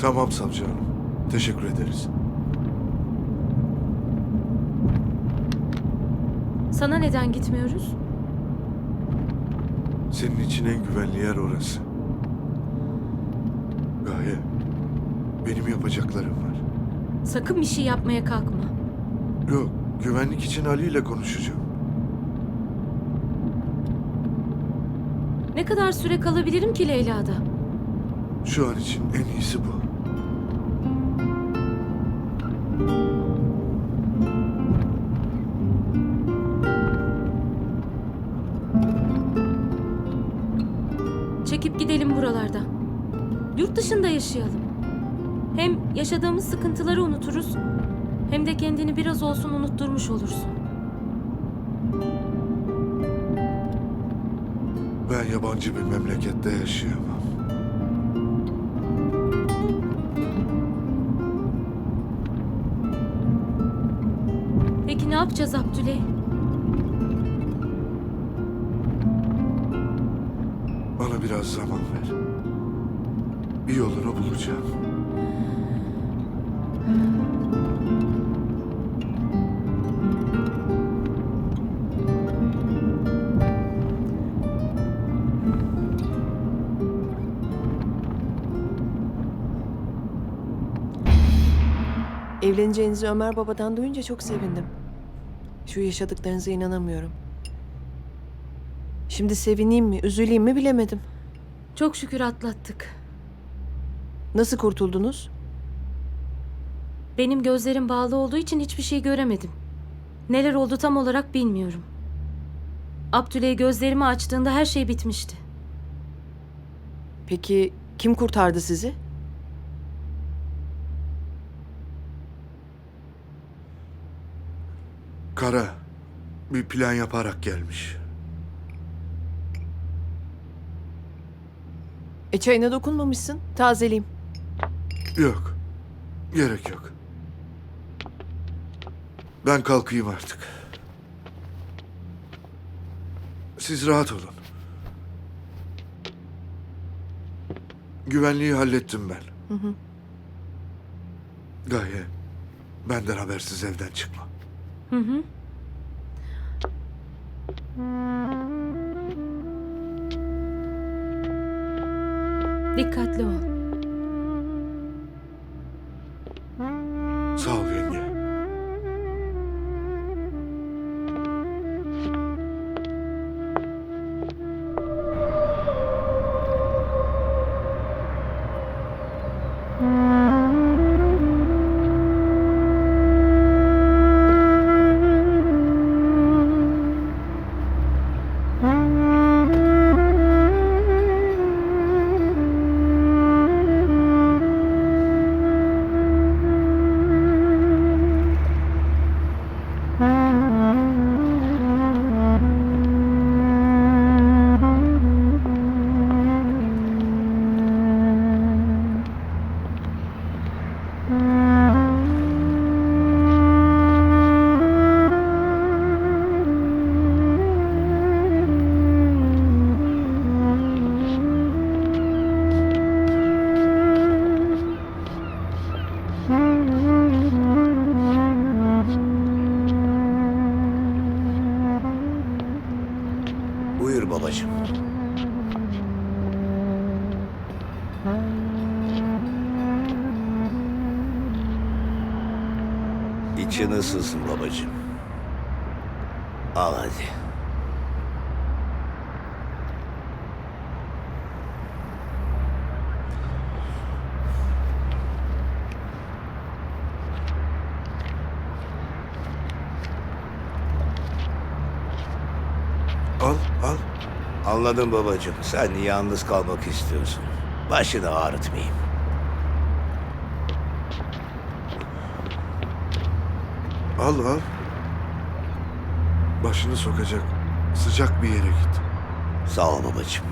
Tamam savcı hanım. Teşekkür ederiz. Sana neden gitmiyoruz? Senin için en güvenli yer orası. Gaye, benim yapacaklarım var. Sakın bir şey yapmaya kalkma. Yok, güvenlik için Ali ile konuşacağım. Ne kadar süre kalabilirim ki Leyla'da? Şu an için en iyisi bu. Yurt dışında yaşayalım. Hem yaşadığımız sıkıntıları unuturuz, hem de kendini biraz olsun unutturmuş olursun. Ben yabancı bir memlekette yaşayamam. Peki ne yapacağız Abdüley? Bana biraz zaman ver. Bir yolunu bulacağım. Evleneceğinizi Ömer babadan duyunca çok sevindim. Şu yaşadıklarınıza inanamıyorum. Şimdi sevineyim mi, üzüleyim mi bilemedim. Çok şükür atlattık. Nasıl kurtuldunuz? Benim gözlerim bağlı olduğu için hiçbir şey göremedim. Neler oldu tam olarak bilmiyorum. Abdüley gözlerimi açtığında her şey bitmişti. Peki kim kurtardı sizi? Kara bir plan yaparak gelmiş. E çayına dokunmamışsın. Tazeleyeyim. Yok. Gerek yok. Ben kalkayım artık. Siz rahat olun. Güvenliği hallettim ben. Gaye, benden habersiz evden çıkma. Hı hı. Dikkatli ol İçin ısınsın babacığım. Al hadi. Al, al. Anladım babacığım. Sen yalnız kalmak istiyorsun. Başını ağrıtmayayım. Al, al. Başını sokacak sıcak bir yere git. Sağ ol babacığım.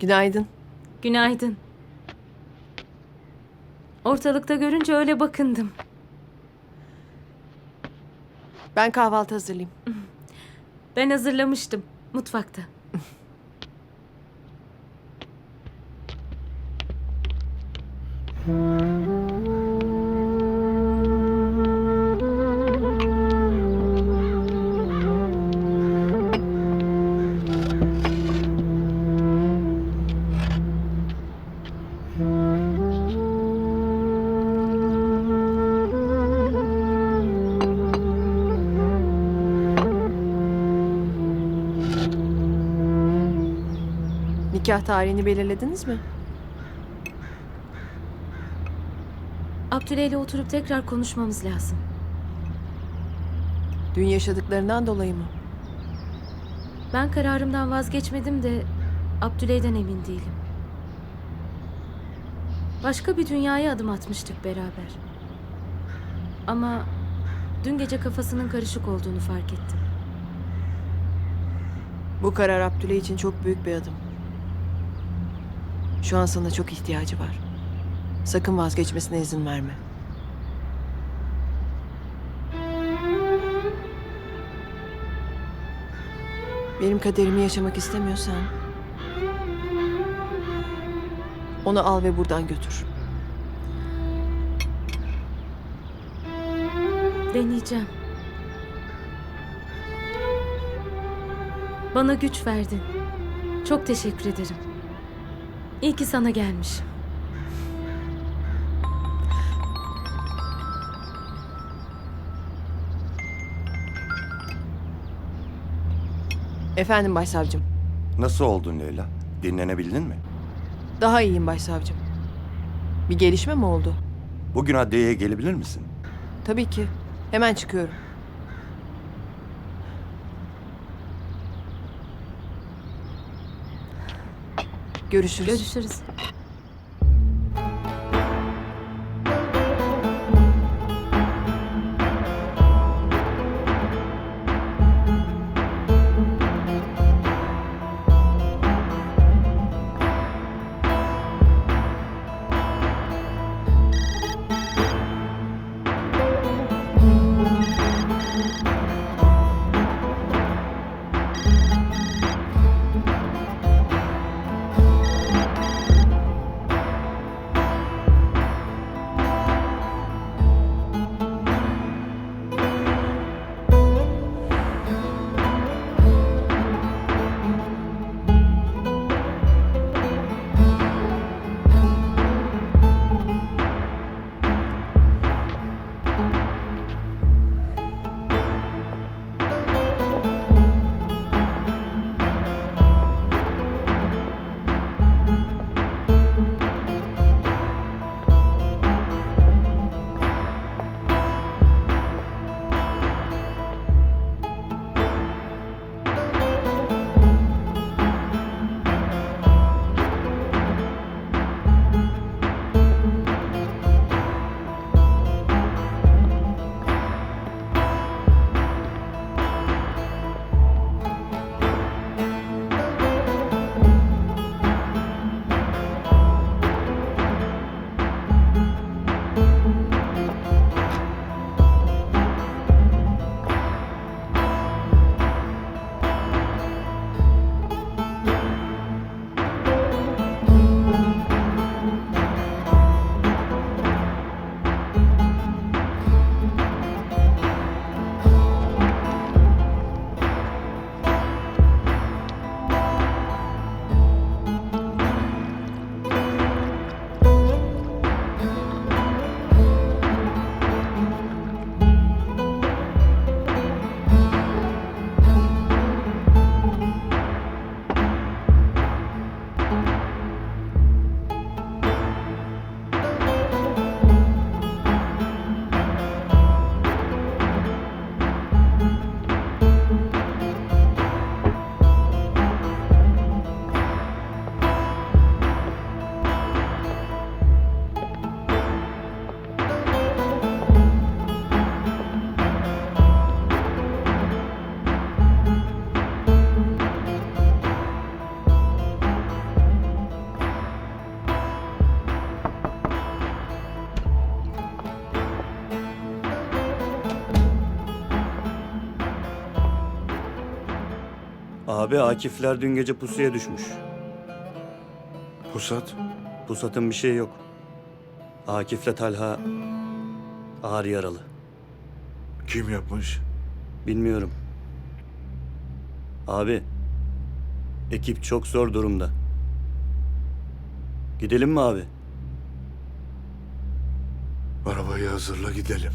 Günaydın. Günaydın. Ortalıkta görünce öyle bakındım. Ben kahvaltı hazırlayayım. Ben hazırlamıştım mutfakta. Nikah tarihini belirlediniz mi? Abdüle ile oturup tekrar konuşmamız lazım. Dün yaşadıklarından dolayı mı? Ben kararımdan vazgeçmedim de Abdüley'den emin değilim. Başka bir dünyaya adım atmıştık beraber. Ama dün gece kafasının karışık olduğunu fark ettim. Bu karar Abdüley için çok büyük bir adım. Şu an sana çok ihtiyacı var. Sakın vazgeçmesine izin verme. Benim kaderimi yaşamak istemiyorsan... Onu al ve buradan götür. Deneyeceğim. Bana güç verdin. Çok teşekkür ederim. İyi ki sana gelmişim. Efendim başsavcım. Nasıl oldun Leyla? Dinlenebildin mi? Daha iyiyim başsavcım. Bir gelişme mi oldu? Bugün adliyeye gelebilir misin? Tabii ki. Hemen çıkıyorum. Görüşürüz. Görüşürüz. Abi Akifler dün gece pusuya düşmüş. Pusat. Pusat'ın bir şey yok. Akif'le Talha ağır yaralı. Kim yapmış? Bilmiyorum. Abi, ekip çok zor durumda. Gidelim mi abi? Arabayı hazırla gidelim.